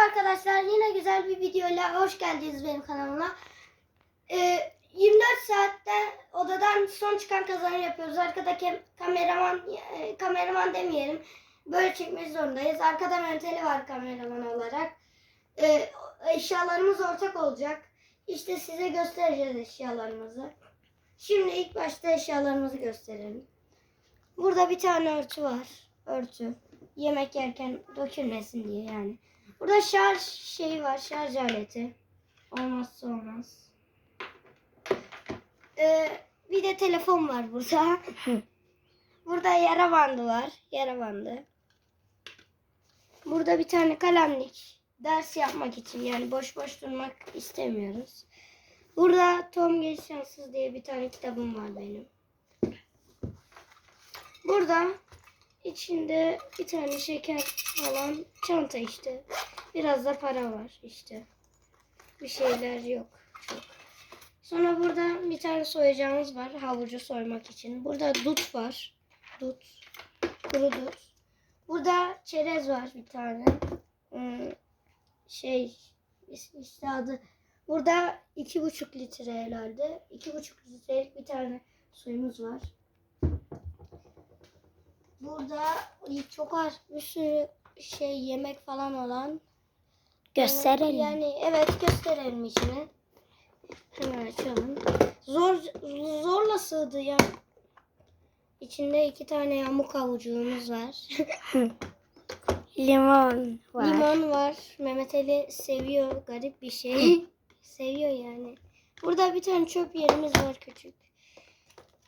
arkadaşlar yine güzel bir videoyla hoş geldiniz benim kanalıma. Ee, 24 saatte odadan son çıkan kazanı yapıyoruz. Arkada kameraman e, kameraman demeyelim. Böyle çekmek zorundayız. Arkada mentali var kameraman olarak. Ee, eşyalarımız ortak olacak. İşte size göstereceğiz eşyalarımızı. Şimdi ilk başta eşyalarımızı gösterelim. Burada bir tane örtü var. Örtü. Yemek yerken dökülmesin diye yani. Burada şarj şeyi var. Şarj aleti. Olmazsa olmaz. Ee, bir de telefon var burada. burada yara bandı var. Yara bandı. Burada bir tane kalemlik. Ders yapmak için yani boş boş durmak istemiyoruz. Burada Tom Genç Şanssız diye bir tane kitabım var benim. Burada içinde bir tane şeker falan çanta işte. Biraz da para var işte. Bir şeyler yok çok. Sonra burada bir tane soyacağımız var havucu soymak için. Burada dut var. Dut. Kuru dut. Burada çerez var bir tane. Hmm, şey işte adı. Burada iki buçuk litre herhalde. iki buçuk litrelik bir tane suyumuz var. Burada çok az bir sürü şey yemek falan olan. Gösterelim. Yani evet gösterelim içine. Hemen açalım. Zor zorla sığdı ya. İçinde iki tane yamuk avucuğumuz var. Limon var. Limon var. Mehmet Ali seviyor garip bir şey. seviyor yani. Burada bir tane çöp yerimiz var küçük.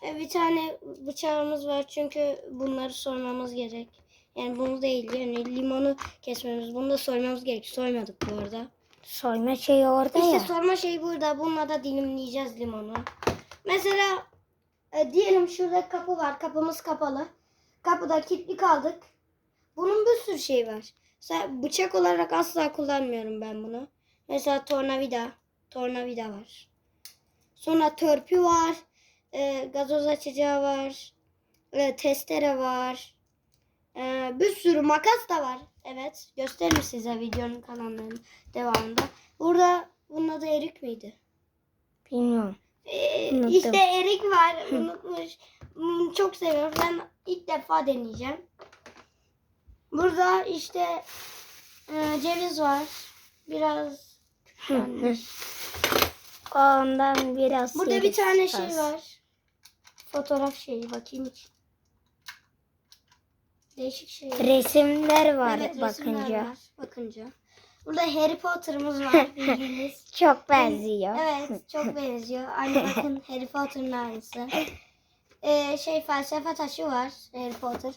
E, Bir tane bıçağımız var çünkü bunları soymamız gerek. Yani bunu değil yani limonu kesmemiz. Bunu da soymamız gerek. Soymadık bu arada. Soyma şeyi orada İşte ya. sorma şey burada. Bununla da dilimleyeceğiz limonu. Mesela e, diyelim şurada kapı var. Kapımız kapalı. Kapıda kilitli kaldık. Bunun bir sürü şey var. Mesela bıçak olarak asla kullanmıyorum ben bunu. Mesela tornavida. Tornavida var. Sonra törpü var. E, gazoz açacağı var. E, testere var. E, bir sürü makas da var. Evet. Gösteririm size videonun kanallarının devamında. Burada bunun adı Erik miydi? Bilmiyorum. Ee, Unuttum. işte erik var. Unutmuş. Hmm, Çok seviyorum. Ben ilk defa deneyeceğim. Burada işte e, ceviz var. Biraz. Ondan biraz Burada bir tane şey var. Fotoğraf şeyi bakayım. Değişik şey. Resimler var Evet, resimler bakınca. var bakınca. Burada Harry Potter'ımız var bildiğiniz. Çok benziyor. Evet çok benziyor. Aynı bakın Harry Potter'ın aynısı. Ee, şey felsefe taşı var Harry Potter.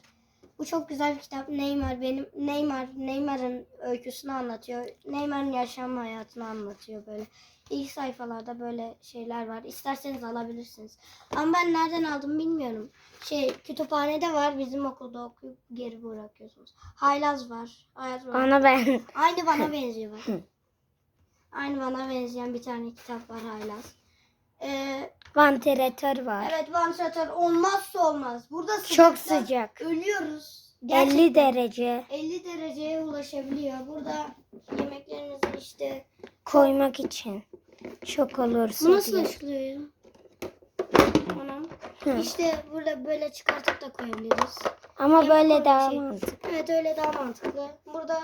Bu çok güzel bir kitap. Neymar benim Neymar Neymar'ın öyküsünü anlatıyor. Neymar'ın yaşam hayatını anlatıyor böyle. İlk sayfalarda böyle şeyler var. İsterseniz alabilirsiniz. Ama ben nereden aldım bilmiyorum. Şey kütüphanede var. Bizim okulda okuyup geri bırakıyorsunuz. Haylaz var. Hayat var. Onu ben Aynı bana benziyor bak. Aynı bana benzeyen bir tane kitap var Haylaz. Ee, vantilatör var. evet vantilatör olmazsa olmaz. Burada Çok sıcak. Ölüyoruz. 50 Gerçekten derece 50 dereceye ulaşabiliyor. Burada yemeklerimizi işte koymak için. Çok olursa bu nasıl diye. açılıyor ya? Anam. Hı. İşte burada böyle çıkartıp da koyabiliriz. Ama Yemek böyle daha şey. mantıklı. Evet öyle daha mantıklı. Burada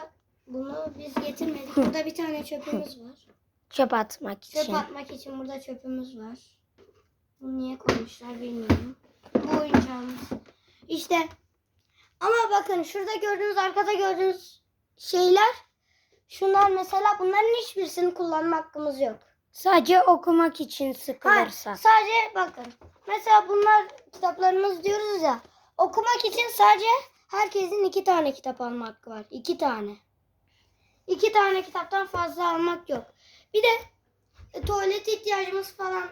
bunu biz getirmedik. Burada bir tane çöpümüz var. Çöp atmak için. Çöp atmak için burada çöpümüz var. Bunu niye koymuşlar bilmiyorum. Bu oyuncağımız. İşte ama bakın şurada gördüğünüz arkada gördüğünüz şeyler şunlar mesela bunların hiçbirisini kullanma hakkımız yok. Sadece okumak için Hayır, sıkılırsa. sadece bakın. Mesela bunlar kitaplarımız diyoruz ya. Okumak için sadece herkesin iki tane kitap alma hakkı var. İki tane. İki tane kitaptan fazla almak yok. Bir de e, tuvalet ihtiyacımız falan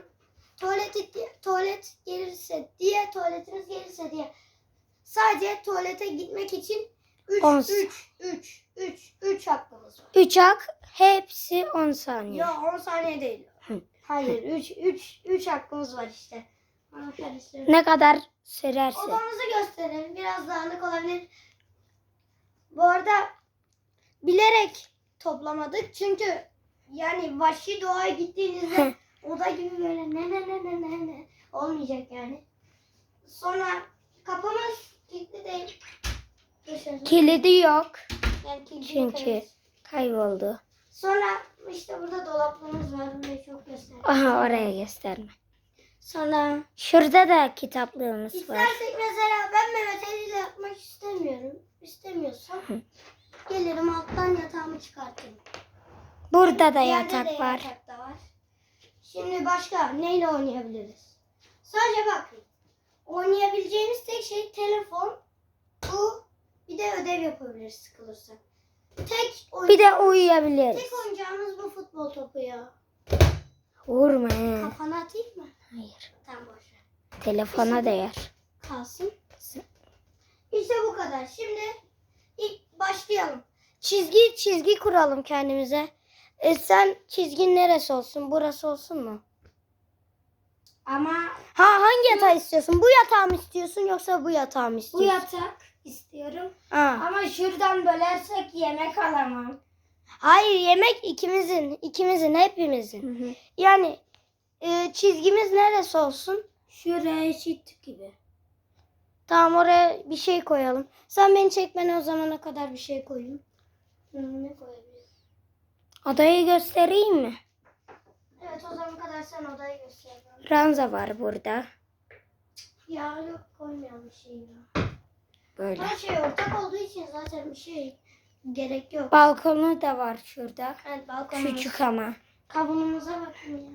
tuvalet tuvalet gelirse diye tuvaletiniz gelirse diye sadece tuvalete gitmek için 3 On- 3 3 3 3 hakkımız var. 3 ak hepsi 10 saniye. Ya 10 saniye değil. Hı. Hayır 3 3 3 hakkımız var işte. Ne kadar sürerse. Odamızı gösterelim. Biraz dağınık olabilir. Bu arada bilerek toplamadık. Çünkü yani vahşi doğaya gittiğinizde oda gibi böyle ne ne ne ne ne ne olmayacak yani. Sonra kapımız kilitli değil. Kilidi yok. Yani kilitli Çünkü kayboldu. Sonra işte burada dolaplarımız var. Burayı çok göstereyim. Aha oraya gösterme. Sonra Şurada da kitaplığımız var. İstersek mesela ben Mehmet Ali ile yapmak istemiyorum. İstemiyorsam gelirim alttan yatağımı çıkartırım. Burada da Yerde yatak de var. yatak da var. Şimdi başka neyle oynayabiliriz? Sadece bakın. Oynayabileceğimiz tek şey telefon, bu bir de ödev yapabiliriz sıkılırsak. Tek oyun, Bir de uyuyabiliriz. tek oyuncağımız bu futbol topu ya. Vurma. Kafana atayım mı? Hayır. Tamam boş ver. Telefona değer. kalsın. İşte bu kadar. Şimdi ilk başlayalım. Çizgi çizgi kuralım kendimize. E sen çizgin neresi olsun? Burası olsun mu? Ama Ha hangi yatağı istiyorsun? Bu yatağı mı istiyorsun yoksa bu yatağı mı bu istiyorsun? yatak istiyorum. Ha. Ama şuradan bölersek yemek alamam. Hayır yemek ikimizin, ikimizin, hepimizin. Yani e, çizgimiz neresi olsun? Şuraya eşit gibi. Tamam oraya bir şey koyalım. Sen beni çekmene o zamana kadar bir şey koyayım. Hı, ne koyabiliriz? Odayı göstereyim mi? Evet o zamana kadar sen odayı göster. Ranza var burada. Ya yok koymayalım şey ya. Böyle. Her şey ortak olduğu için zaten bir şey gerek yok. Balkonu da var şurada. Evet balkonumuz. Küçük ama. Kavunumuza bakın ya.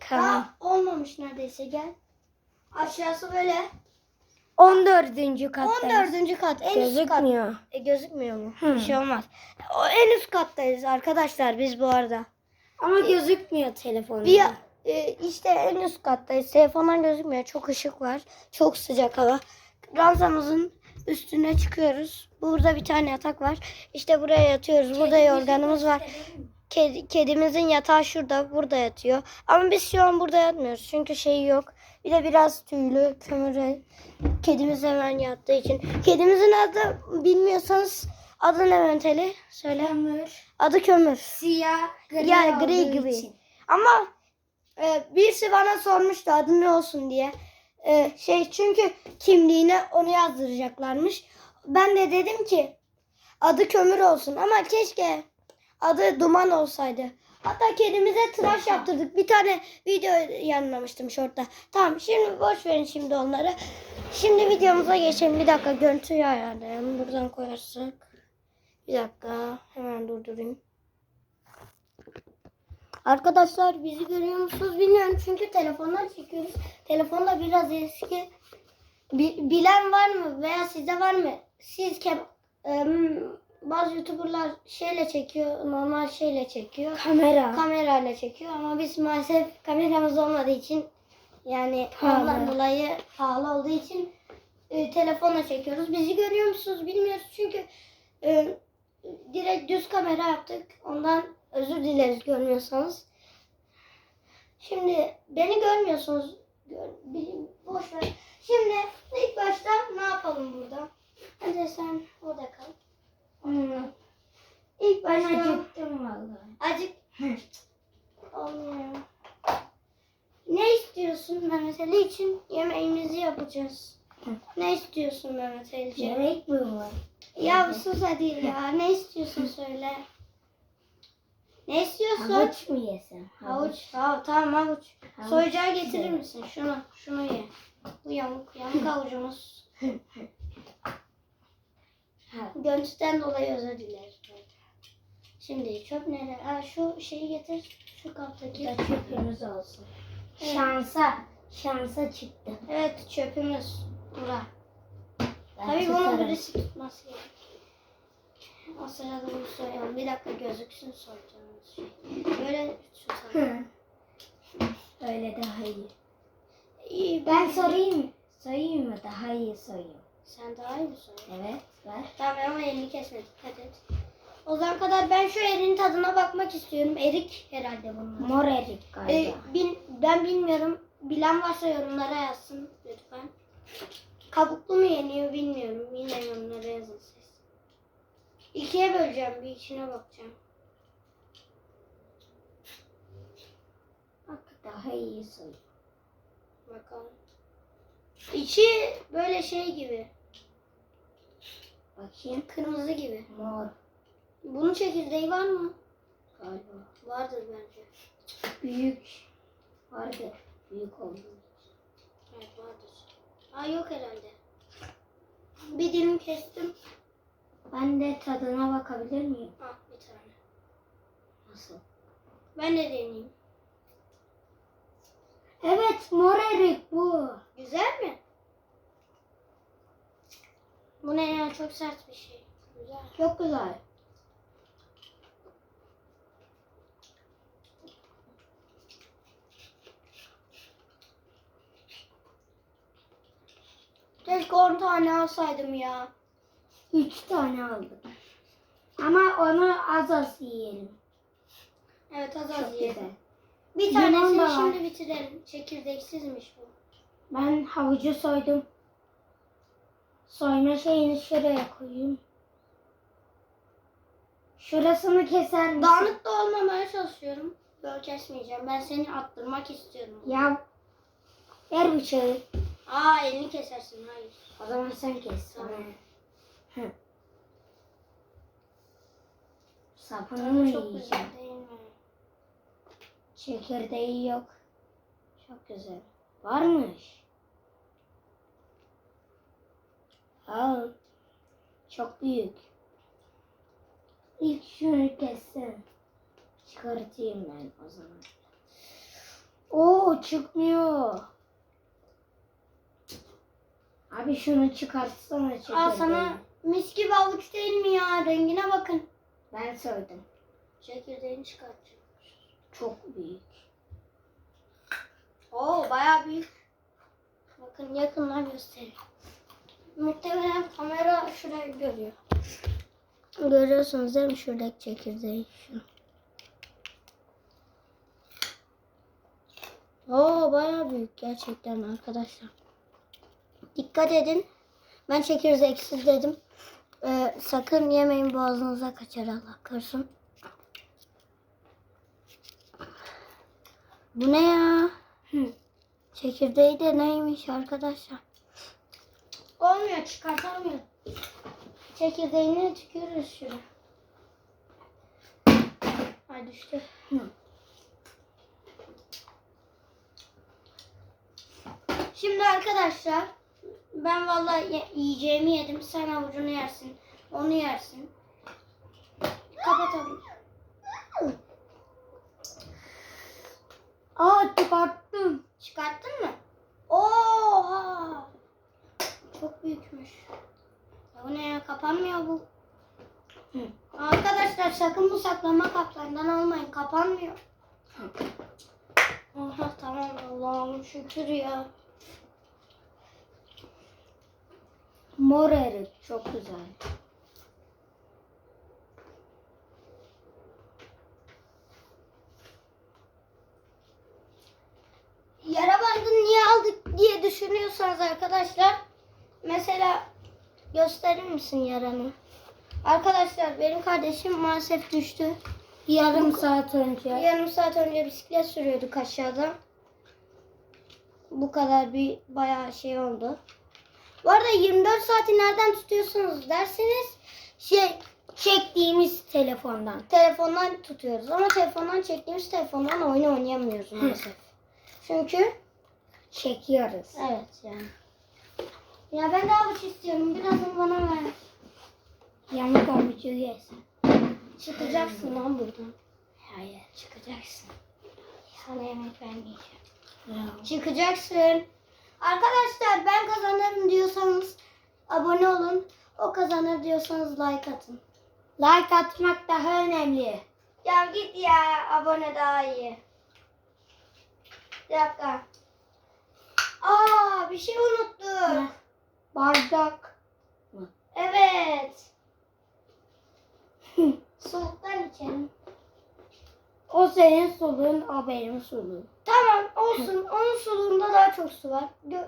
Tamam. Daha olmamış neredeyse gel. Aşağısı böyle. 14. kattayız. 14. kat. En üst kat. Gözükmüyor. E, gözükmüyor mu? Hı. Bir şey olmaz. O en üst kattayız arkadaşlar biz bu arada. Ama gözükmüyor telefonda. Bir e, işte en üst kattayız. Telefondan gözükmüyor. Çok ışık var. Çok sıcak hava. Ranzamızın üstüne çıkıyoruz. Burada bir tane yatak var. İşte buraya yatıyoruz. Burada yorganımız var. Kedi, kedimizin yatağı şurada. Burada yatıyor. Ama biz şu an burada yatmıyoruz. Çünkü şeyi yok. Bir de biraz tüylü, kömürü. Kedimiz hemen yattığı için. Kedimizin adı bilmiyorsanız adı ne Mehmet Ali? Söyle. Kömür, Adı kömür. siyah, gri, Yani gri gibi. için. Ama e, birisi bana sormuştu adı ne olsun diye. E, şey çünkü kimliğine onu yazdıracaklarmış. Ben de dedim ki adı kömür olsun ama keşke adı duman olsaydı. Hatta kedimize tıraş yaptırdık. Bir tane video yanlamıştım şortta. Tamam şimdi boş verin şimdi onları. Şimdi videomuza geçelim. Bir dakika görüntüyü ayarlayalım. Buradan koyarsak. Bir dakika hemen durdurayım. Arkadaşlar bizi görüyor musunuz bilmiyorum çünkü telefondan çekiyoruz. Telefonda biraz eski. Bi- bilen var mı veya sizde var mı? Siz ke- em, bazı youtuberlar şeyle çekiyor, normal şeyle çekiyor. Kamera. Kamerayla çekiyor ama biz maalesef kameramız olmadığı için yani ondan dolayı pahalı olduğu için e, telefonla çekiyoruz. Bizi görüyor musunuz bilmiyoruz çünkü e, direkt düz kamera yaptık. Ondan özür dileriz görmüyorsanız. Şimdi beni görmüyorsunuz. Gör, boş ver. Şimdi ilk başta ne yapalım burada? Önce sen orada kal. Hmm. İlk Ben başta acıktım vallahi. Acık. Olmuyor. Ne istiyorsun Mehmet Ali için? Yemeğimizi yapacağız. Ne istiyorsun Mehmet Ali'ciğim? Yemek mi var? Ya sus hadi ya. Ne istiyorsun söyle. Ne istiyorsun? Havuç mu yesem? Havuç. Ha, tamam havuç. Havuç Soyacağı getirir misin? Şunu. Şunu ye. Bu yamuk. Yamuk havucumuz. Ha. Görüntüden dolayı özür dileriz. Şimdi çöp nerede? Ha, şu şeyi getir. Şu kaptaki. Da çöpümüz olsun. Evet. Şansa, şansa çıktı. Evet çöpümüz. Bura. Ben Tabii bunu tutarım. birisi tutması gerek. O sırada bunu soyalım. Bir dakika gözüksün soyacağımız şey. Böyle tutalım. Öyle daha iyi. İyi Ben sorayım mı? Sorayım mı? Daha iyi sorayım. Sen daha iyi mi soyuyorsun? Evet, ver. Tamam ama elini kesme dikkat et. O zaman kadar ben şu erin tadına bakmak istiyorum. Erik herhalde bunlar. Mor erik galiba. Ee, bil- ben bilmiyorum. Bilen varsa yorumlara yazsın lütfen. Kabuklu mu yeniyor bilmiyorum ikiye böleceğim. Bir içine bakacağım. Bak daha iyi sayı. Bakalım. İçi böyle şey gibi. Bakayım. Kırmızı gibi. Mor. Bunun çekirdeği var mı? Galiba. Vardır bence. Büyük. Vardır. Büyük oldu. Evet vardır. Aa yok herhalde. Bir dilim kestim. Ben de tadına bakabilir miyim? Ah bir tane. Nasıl? Ben de deneyeyim. Evet mor erik bu. Güzel mi? Bu ne ya çok sert bir şey. Güzel. Çok güzel. Keşke 10 tane alsaydım ya. Üç tane aldım. Ama onu az az yiyelim. Evet az az Çok yiyelim. güzel. Bir Limon tanesini da var. şimdi bitirelim. Çekirdeksizmiş bu. Ben havucu soydum. Soyma şeyini şuraya koyayım. Şurasını keser misin? Dağınık da olmamaya çalışıyorum. Böyle kesmeyeceğim. Ben seni attırmak istiyorum. Ya ver bıçağı. Aa elini kesersin. Hayır. O zaman sen kes. Tamam. Hı. Sapını mı Çok yiyeceğim? güzel değil mi? Çekirdeği yok. Çok güzel. Varmış. Al. Çok büyük. İlk şunu kessin. Çıkartayım ben o zaman. Oo çıkmıyor. Abi şunu çıkartsana çekirdeği. Aa sana mis gibi avuç değil mi ya? Rengine bakın. Ben soydum. Çekirdeğini çıkartacağım. Çok büyük. Oo bayağı büyük. Bakın yakından göstereyim. Muhtemelen kamera şurayı görüyor. Görüyorsunuz değil mi şuradaki çekirdeği? Şu. Oo bayağı büyük gerçekten arkadaşlar. Dikkat edin. Ben çekirdeksiz dedim. Ee, sakın yemeyin boğazınıza kaçar Allah korusun. Bu ne ya? Hı. Çekirdeği de neymiş arkadaşlar? Olmuyor çıkartamıyor. Çekirdeğini tükürürüz şuraya. Ay düştü. Hı. Şimdi arkadaşlar ben vallahi ye- yiyeceğimi yedim. Sen avucunu yersin. Onu yersin. Kapatalım. Aa çıkarttım. Çıkarttın mı? Oha! Çok büyükmüş. Ya bu ne ya? Kapanmıyor bu. Hı. Arkadaşlar sakın bu saklama kaplarından almayın. Kapanmıyor. Oha tamam Allah'ım şükür ya. Mor erik çok güzel. Yara bandını niye aldık diye düşünüyorsanız arkadaşlar mesela gösterir misin yaranı? Arkadaşlar benim kardeşim maalesef düştü. Yarım saat önce. Yarım saat önce bisiklet sürüyorduk aşağıda. Bu kadar bir bayağı şey oldu. Bu arada 24 saati nereden tutuyorsunuz derseniz şey Çektiğimiz telefondan. telefondan tutuyoruz ama telefondan çektiğimiz telefondan oyun oynayamıyoruz maalesef. Çünkü Çekiyoruz. evet yani. Ya ben de avuç istiyorum. Birazını bana ver. Yamuk avucu yesen. Çıkacaksın lan buradan. Hayır çıkacaksın. Sana yemek vermeyeceğim. Ya. Çıkacaksın. Arkadaşlar ben kazanırım diyorsanız abone olun. O kazanır diyorsanız like atın. Like atmak daha önemli. Ya git ya abone daha iyi. Bir dakika. Aa bir şey unuttuk. Ne? Bardak. Evet. Soğuktan içelim. O senin suluğun, o benim suluğum. Tamam olsun. Onun suluğunda daha çok su var. Gö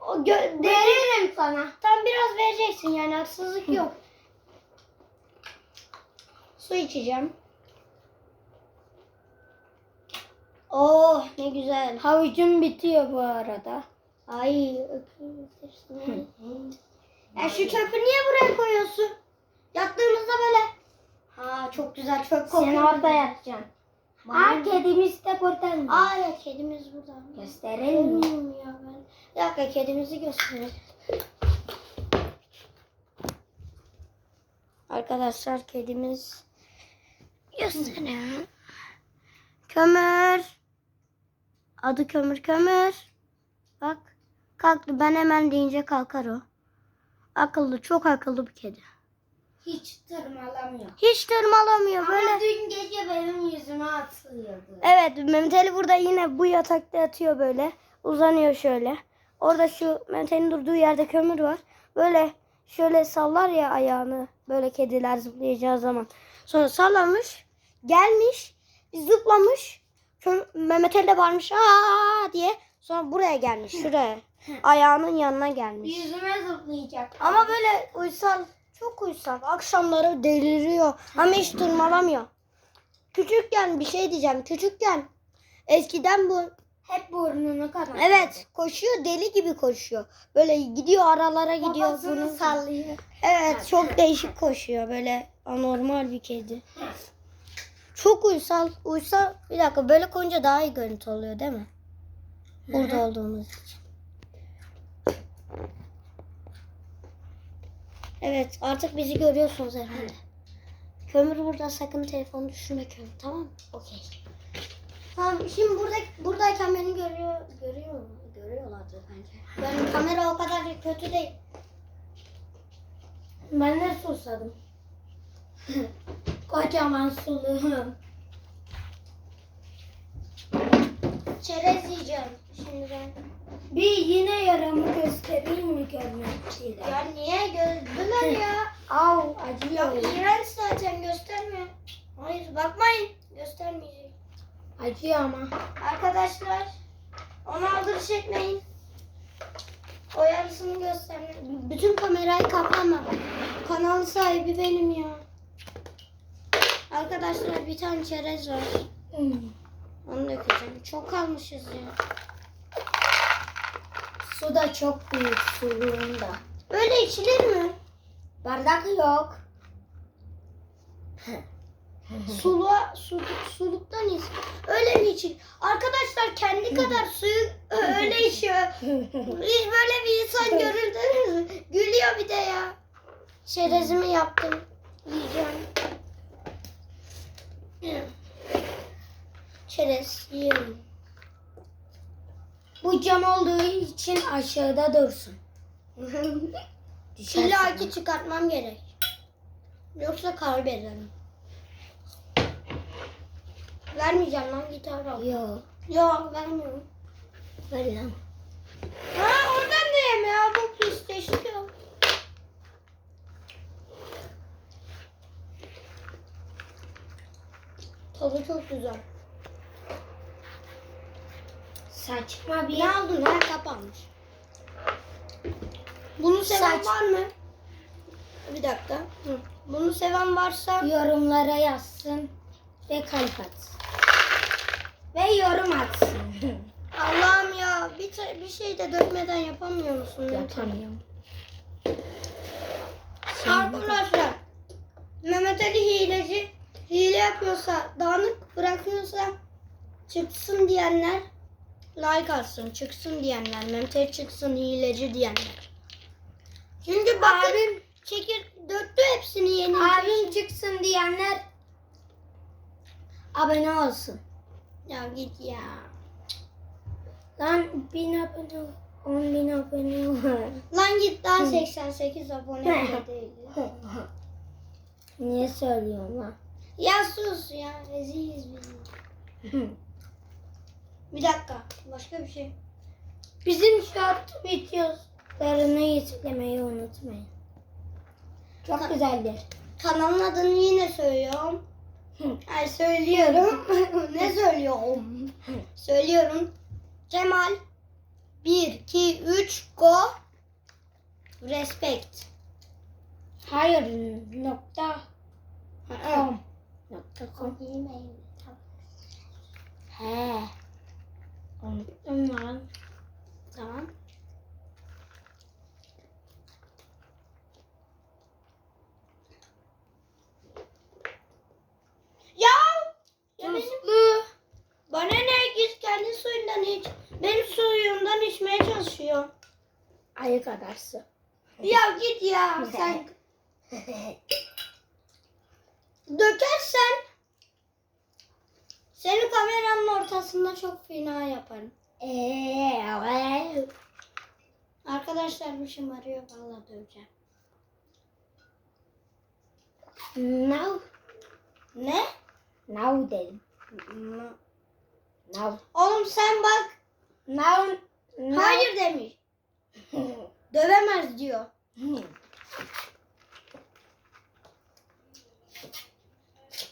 o gö Veririm sana. Tam biraz vereceksin yani haksızlık yok. Su içeceğim. Oh ne güzel. Havucum bitiyor bu arada. Ay ya şu çöpü niye buraya koyuyorsun? Yattığımızda böyle. Ha çok güzel çöp kokuyor. Sen orada yatacaksın. Aa kedimiz de buradan. Aa evet kedimiz burada. Gösterelim mi? Ya ben. Bir dakika kedimizi gösterelim. Arkadaşlar kedimiz gösterelim. Kömür. Adı kömür kömür. Bak kalktı ben hemen deyince kalkar o. Akıllı çok akıllı bir kedi. Hiç tırmalamıyor. Hiç tırmalamıyor böyle. Ama dün gece benim yüzüme atıyordu. Evet Mehmet Ali burada yine bu yatakta yatıyor böyle. Uzanıyor şöyle. Orada şu Mehmet Ali'nin durduğu yerde kömür var. Böyle şöyle sallar ya ayağını. Böyle kediler zıplayacağı zaman. Sonra sallamış. Gelmiş. Zıplamış. Köm- Mehmet Ali de bağırmış. Aa diye. Sonra buraya gelmiş. Şuraya. Ayağının yanına gelmiş. Yüzüme zıplayacak. Ama böyle uysal. Çok uysal. Akşamları deliriyor. Ama hiç tırmalamıyor. Küçükken bir şey diyeceğim. Küçükken eskiden bu hep burnunu kanatıyor. evet koşuyor deli gibi koşuyor. Böyle gidiyor aralara gidiyor. Babasını bunu sallıyor. Evet çok değişik koşuyor. Böyle anormal bir kedi. Çok uysal. Uysal bir dakika böyle koyunca daha iyi görüntü oluyor değil mi? Burada olduğumuz için. Evet artık bizi görüyorsunuz herhalde. Kömür burada sakın telefonu düşürme kömür tamam mı? Okey. Tamam şimdi burada buradayken beni görüyor görüyor mu? Görüyorlardır bence. Benim kamera o kadar kötü değil. Ben de susadım. Kocaman suluğum. Çerez yiyeceğim şimdi ben. Bir yine yaramı göstereyim mi görmekçiyle? Ya niye gördüler ya? Ya acıyor. iğrenç zaten gösterme. Hayır bakmayın göstermeyeceğim. Acıyor ama. Arkadaşlar onu aldırış etmeyin. O yarısını gösterme. Bütün kamerayı kaplama. Kanal sahibi benim ya. Arkadaşlar bir tane çerez var. Hmm. Onu dökeceğim. Çok almışız ya. Su da çok büyük suluğum da. Böyle içilir mi? Bardak yok. Suluğa, su, suluktan iç. Öyle mi için? Arkadaşlar kendi kadar suyu öyle içiyor. Hiç böyle bir insan görüldünüz mü? Gülüyor bir de ya. Çerezimi yaptım. Yiyeceğim. Çerez yiyelim. Bu cam olduğu için aşağıda dursun. Düşersin. İlla çıkartmam gerek. Yoksa kaybederim. Vermeyeceğim lan gitar al. Yok. Yok vermiyorum. Ver lan. Ha oradan da yeme ya bu pisleşiyor. Tadı çok güzel. Saçma bir Ne aldın ha kapanmış. Bunu seven Saç- var mı? Bir dakika. Hı. Bunu seven varsa yorumlara yazsın ve kalp atsın. Ve yorum atsın. Allah'ım ya bir, ta- bir şey de dökmeden yapamıyor musun? Yapamıyorum. Arkadaşlar Mehmet Ali hileci hile yapıyorsa dağınık bırakıyorsa çıksın diyenler like atsın çıksın diyenler Ali çıksın hileci diyenler. Çünkü bakın Abim, çekir döktü hepsini yeni. abim çıksın diyenler abone olsun. Ya git ya. Lan bin abone ol. 10 bin abone var. Lan git daha 88 abone değil. Niye söylüyorsun lan? Ya sus ya reziliz biz. Bir dakika başka bir şey. Bizim short videolarını izlemeyi unutmayın. Çok güzeldir. Kanalın adını yine söylüyorum. Ay söylüyorum. ne söylüyorum? söylüyorum. Kemal 1 2 3 go respect. Hayır nokta com. Nokta com. He. Onlar. Tamam. Ya! Ya benim... Bana ne herkes kendi suyundan hiç. Benim suyumdan içmeye çalışıyor. Ayı kadar. Ya git ya sen. Dökersen seni kameranın ortasında çok fena yaparım. Eee, Arkadaşlar bir şımarıyor vallahi döveceğim. Now. Ne? Now dedim. Now. Oğlum sen bak. Now. now. Hayır demiş. Dövemez diyor.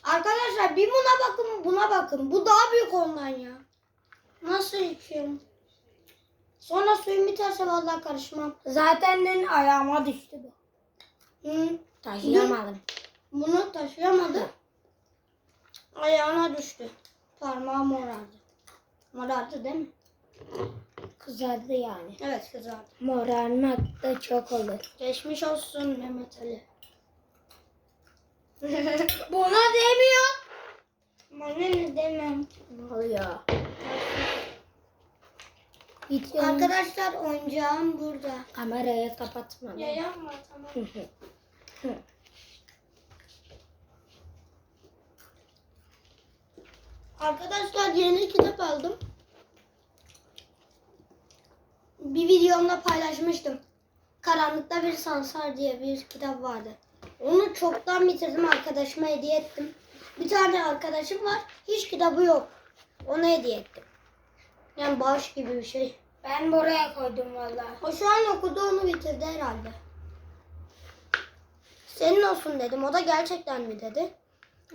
Arkadaşlar bir buna bakın buna bakın. Bu daha büyük ondan ya. Nasıl içiyorum? Sonra suyum biterse vallahi karışmam. Zaten dün ayağıma düştü bu. Hı. Taşıyamadım. Bunu taşıyamadı. Ayağına düştü. Parmağı morardı. Morardı değil mi? Kızardı yani. Evet kızardı. Morarmak da çok olur. Geçmiş olsun Mehmet Ali. Buna demiyor. Bana ne demem. Video Arkadaşlar oyuncağım burada. kamerayı kapatma. Ya yapma tamam. Arkadaşlar yeni kitap aldım. Bir videomda paylaşmıştım. Karanlıkta bir sansar diye bir kitap vardı. Onu çoktan bitirdim arkadaşıma hediye ettim. Bir tane arkadaşım var. Hiç kitabı yok. Ona hediye ettim. Yani bağış gibi bir şey. Ben buraya koydum vallahi. O şu an okudu onu bitirdi herhalde. Senin olsun dedim. O da gerçekten mi dedi.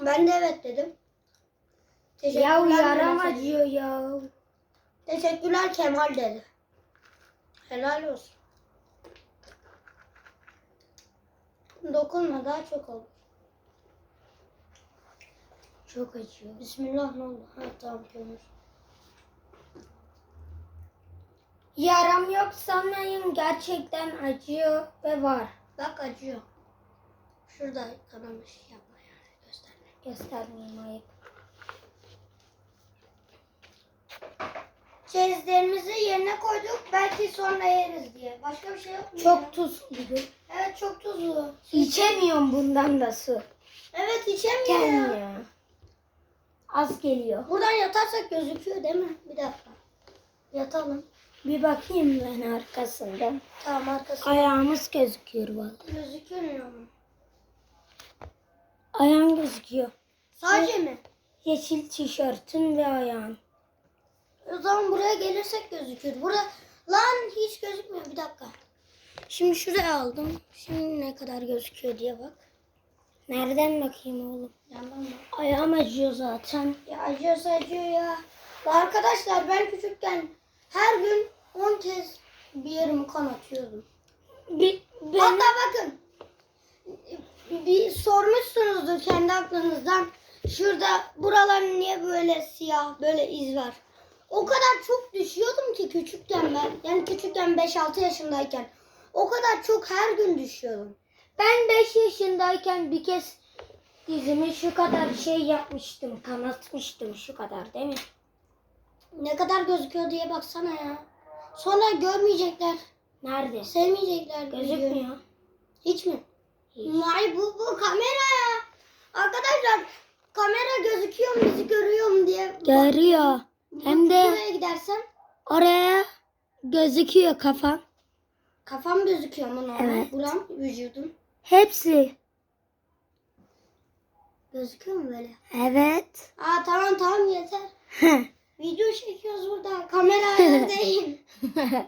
Ben de evet dedim. Ya yaram acıyor ya. Teşekkürler Kemal dedi. Helal olsun. Dokunma daha çok olur. Çok acıyor. Bismillah ne oldu? Ha tamam kömür. Yaram yok sanmayın gerçekten acıyor ve var. Bak acıyor. Şurada kanamış yapma yani gösterme. Göstermeyeyim ayıp. Çeyizlerimizi yerine koyduk. Belki sonra yeriz diye. Başka bir şey yok mu? ya? Çok tuzlu. Evet çok tuzlu. İçemiyorum bundan da su. Evet içemiyor ya. Gelmiyor. Az geliyor. Buradan yatarsak gözüküyor değil mi? Bir dakika. Yatalım. Bir bakayım ben arkasından. Tamam arkası. Ayağımız gözüküyor vallahi. Gözüküyor mu? Ayağın gözüküyor. Sadece mi? Yeşil tişörtün ve ayağın. O zaman buraya gelirsek gözükür. Burada lan hiç gözükmüyor. Bir dakika. Şimdi şuraya aldım. Şimdi ne kadar gözüküyor diye bak. Nereden bakayım oğlum? Yandan bak. Ayağım acıyor zaten. Ya acıyorsa acıyor ya. Arkadaşlar ben küçükken her gün 10 kez bir yerimi kanatıyordum. Bir, ben, Hatta bakın bir sormuşsunuzdur kendi aklınızdan. Şurada buraların niye böyle siyah böyle iz var. O kadar çok düşüyordum ki küçükken ben. Yani küçükken 5-6 yaşındayken. O kadar çok her gün düşüyordum. ben 5 yaşındayken bir kez dizimi şu kadar şey yapmıştım. Kanatmıştım şu kadar değil mi? Ne kadar gözüküyor diye baksana ya. Sonra görmeyecekler. Nerede? Sevmeyecekler. Gözükmüyor. Hiç mi? Hiç. Vay bu bu kamera ya. Arkadaşlar kamera gözüküyor mu bizi görüyor mu diye. Görüyor. Hem de Buraya gidersem oraya gözüküyor kafan. Kafam gözüküyor mu normal? Evet. Buram, vücudum. Hepsi. Gözüküyor mu böyle? Evet. Aa tamam tamam yeter. Video çekiyoruz burada. Kamera değil.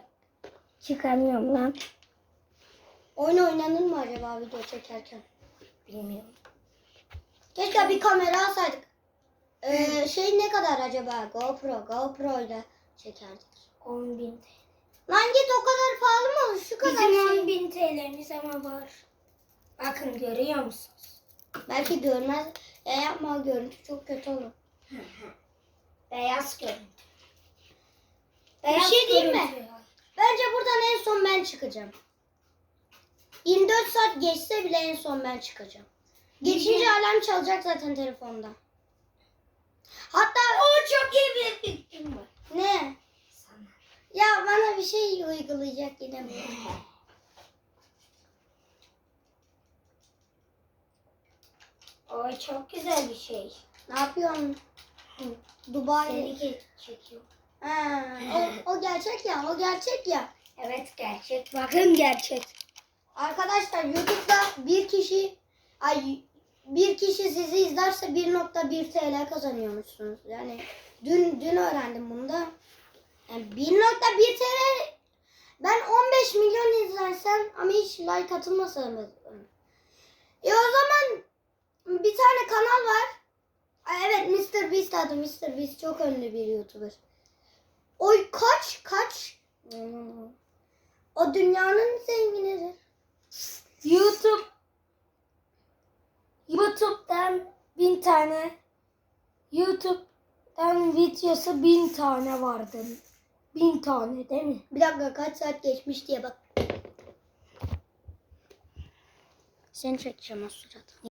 Çıkamıyorum lan. Oyun oynanır mı acaba video çekerken? Bilmiyorum. Keşke bir kamera alsaydık. Ee, şey ne kadar acaba? GoPro. GoPro ile çekerdik. 10 bin Lan git o kadar pahalı mı olur? Şu kadar Bizim şey. 10 bin TL'miz ama var. Bakın görüyor musunuz? Belki görmez. Ya yapma görüntü çok kötü olur. Beyaz görüntü. Bir şey diyeyim mi? Bence buradan en son ben çıkacağım. 24 saat geçse bile en son ben çıkacağım. Geçince alarm çalacak zaten telefonda. Hatta O çok iyi bir fikrim var. ne? Ya bana bir şey uygulayacak yine mi? O çok güzel bir şey. Ne yapıyorsun? Dubai. Seni çekiyor. Ha, o, o gerçek ya, o gerçek ya. Evet gerçek. Bakın gerçek. Arkadaşlar YouTube'da bir kişi ay bir kişi sizi izlerse 1.1 TL kazanıyormuşsunuz. Yani dün dün öğrendim bunu da. Yani 1.1 TL ben 15 milyon izlersem ama hiç like atılmasam. E o zaman bir tane kanal var. Evet Mr. Beast adı Mr. Beast çok ünlü bir YouTuber. Oy kaç kaç? O dünyanın zenginidir. YouTube YouTube'dan bin tane YouTube'dan videosu bin tane vardı. Bin tane değil mi? Bir dakika kaç saat geçmiş diye bak. Seni çekeceğim o sırada.